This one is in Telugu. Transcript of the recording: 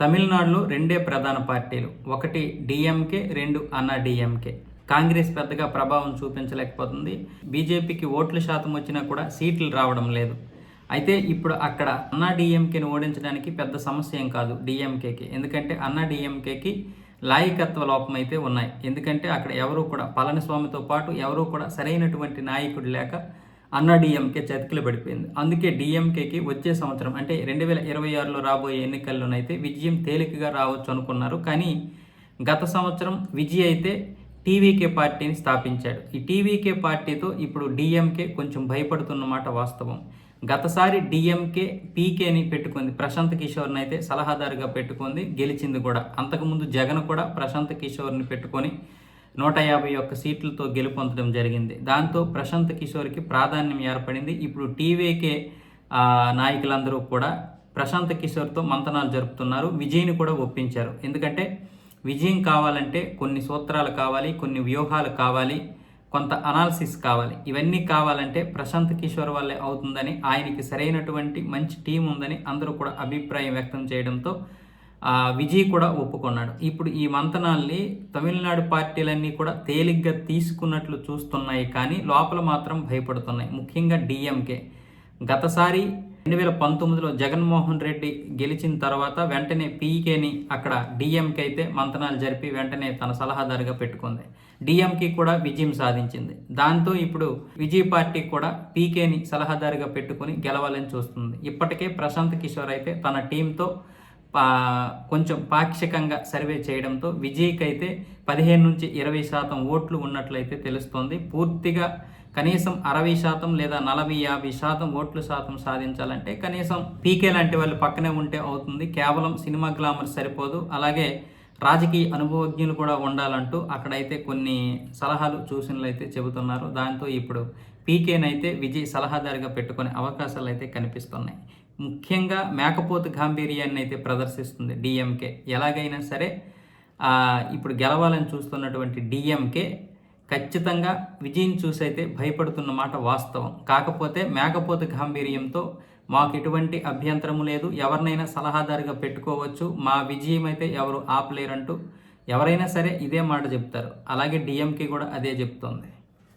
తమిళనాడులో రెండే ప్రధాన పార్టీలు. ఒకటి డిఎంకే రెండు అన్నా డిఎంకే. కాంగ్రెస్ పెద్దగా ప్రభావం చూపించలేకపోతుంది. బీజేపీకి ఓట్ల శాతం వచ్చినా కూడా సీట్లు రావడం లేదు. అయితే ఇప్పుడు అక్కడ అన్నా డిఎంకేని ఓడించడానికి పెద్ద సమస్య ఏం కాదు డిఎంకేకి. ఎందుకంటే అన్నా డిఎంకేకి లాయకత్వ లోపం అయితే ఉన్నాయి. ఎందుకంటే అక్కడ ఎవరు కూడా పళనిస్వామితో పాటు ఎవరు కూడా సరైనటువంటి నాయకుడు లేక అన్నా డిఎంకే చతికిలు పడిపోయింది. అందుకే డిఎంకేకి వచ్చే సంవత్సరం అంటే రెండు వేల ఇరవై ఆరులో రాబోయే ఎన్నికల్లోనైతే విజయం తేలికగా రావచ్చు అనుకున్నారు. కానీ గత సంవత్సరం విజయ్ అయితే టీవీకే పార్టీని స్థాపించాడు. ఈ టీవీకే పార్టీతో ఇప్పుడు డిఎంకే కొంచెం భయపడుతున్నమాట వాస్తవం. గతసారి డిఎంకే పీకేని పెట్టుకుంది. ప్రశాంత్ కిషోర్ని అయితే సలహాదారుగా పెట్టుకుంది. గెలిచింది కూడా. అంతకుముందు జగన్ కూడా ప్రశాంత్ కిషోర్ని పెట్టుకొని నూట యాభై ఒక్క సీట్లతో గెలుపొందడం జరిగింది. దాంతో ప్రశాంత్ కిషోర్కి ప్రాధాన్యం ఏర్పడింది. ఇప్పుడు టీవీకే నాయకులందరూ కూడా ప్రశాంత్ కిషోర్తో మంతనాలు జరుపుతున్నారు. విజయ్ని కూడా ఒప్పించారు. ఎందుకంటే విజయం కావాలంటే కొన్ని సూత్రాలు కావాలి కొన్ని వ్యూహాలు కావాలి కొంత అనాలిసిస్ కావాలి. ఇవన్నీ కావాలంటే ప్రశాంత్ కిషోర్ వల్లే అవుతుందని ఆయనకి సరైనటువంటి మంచి టీం ఉందని అందరూ కూడా అభిప్రాయం వ్యక్తం చేయడంతో విజయ్ కూడా ఒప్పుకున్నాడు. ఇప్పుడు ఈ మంతనాల్ని తమిళనాడు పార్టీలన్నీ కూడా తేలిగ్గా తీసుకున్నట్లు చూస్తున్నాయి కానీ లోపల మాత్రం భయపడుతున్నాయి. ముఖ్యంగా డిఎంకే. గతసారి రెండు వేల పంతొమ్మిదిలో జగన్మోహన్ రెడ్డి గెలిచిన తర్వాత వెంటనే పీకేని అక్కడ డిఎంకే అయితే మంతనాలు జరిపి వెంటనే తన సలహాదారుగా పెట్టుకుంది. డిఎంకే కూడా విజయం సాధించింది. దాంతో ఇప్పుడు విజయ్ పార్టీ కూడా పీకేని సలహాదారుగా పెట్టుకుని గెలవాలని చూస్తుంది. ఇప్పటికే ప్రశాంత్ కిషోర్ అయితే తన టీంతో పా కొంచెం పాక్షికంగా సర్వే చేయడంతో విజయ్కి అయితే పదిహేను నుంచి ఇరవై శాతం ఓట్లు ఉన్నట్లయితే తెలుస్తోంది. పూర్తిగా కనీసం అరవై శాతం లేదా నలభై యాభై శాతం ఓట్లు శాతం సాధించాలంటే కనీసం పీకే లాంటి వాళ్ళు పక్కనే ఉంటే అవుతుంది. కేవలం సినిమా గ్లామర్ సరిపోదు. అలాగే రాజకీయ అనుభవజ్ఞులు కూడా ఉండాలంటూ అక్కడైతే కొన్ని సలహాలు సూచనలు అయితే చెబుతున్నారు. దాంతో ఇప్పుడు పీకేనైతే విజయ్ సలహాదారుగా పెట్టుకునే అవకాశాలు అయితే కనిపిస్తున్నాయి. ముఖ్యంగా మేకపోతు గాంభీర్యాన్ని అయితే ప్రదర్శిస్తుంది డిఎంకే. ఎలాగైనా సరే ఇప్పుడు గెలవాలని చూస్తున్నటువంటి డిఎంకే ఖచ్చితంగా విజయం చూసి అయితే భయపడుతున్న మాట వాస్తవం. కాకపోతే మేకపోతు గాంభీర్యంతో మాకు ఎటువంటి అభ్యంతరము లేదు. ఎవరినైనా సలహాదారుగా పెట్టుకోవచ్చు. మా విజయం అయితే ఎవరు ఆపలేరంటూ ఎవరైనా సరే ఇదే మాట చెప్తారు. అలాగే డిఎంకే కూడా అదే చెప్తోంది.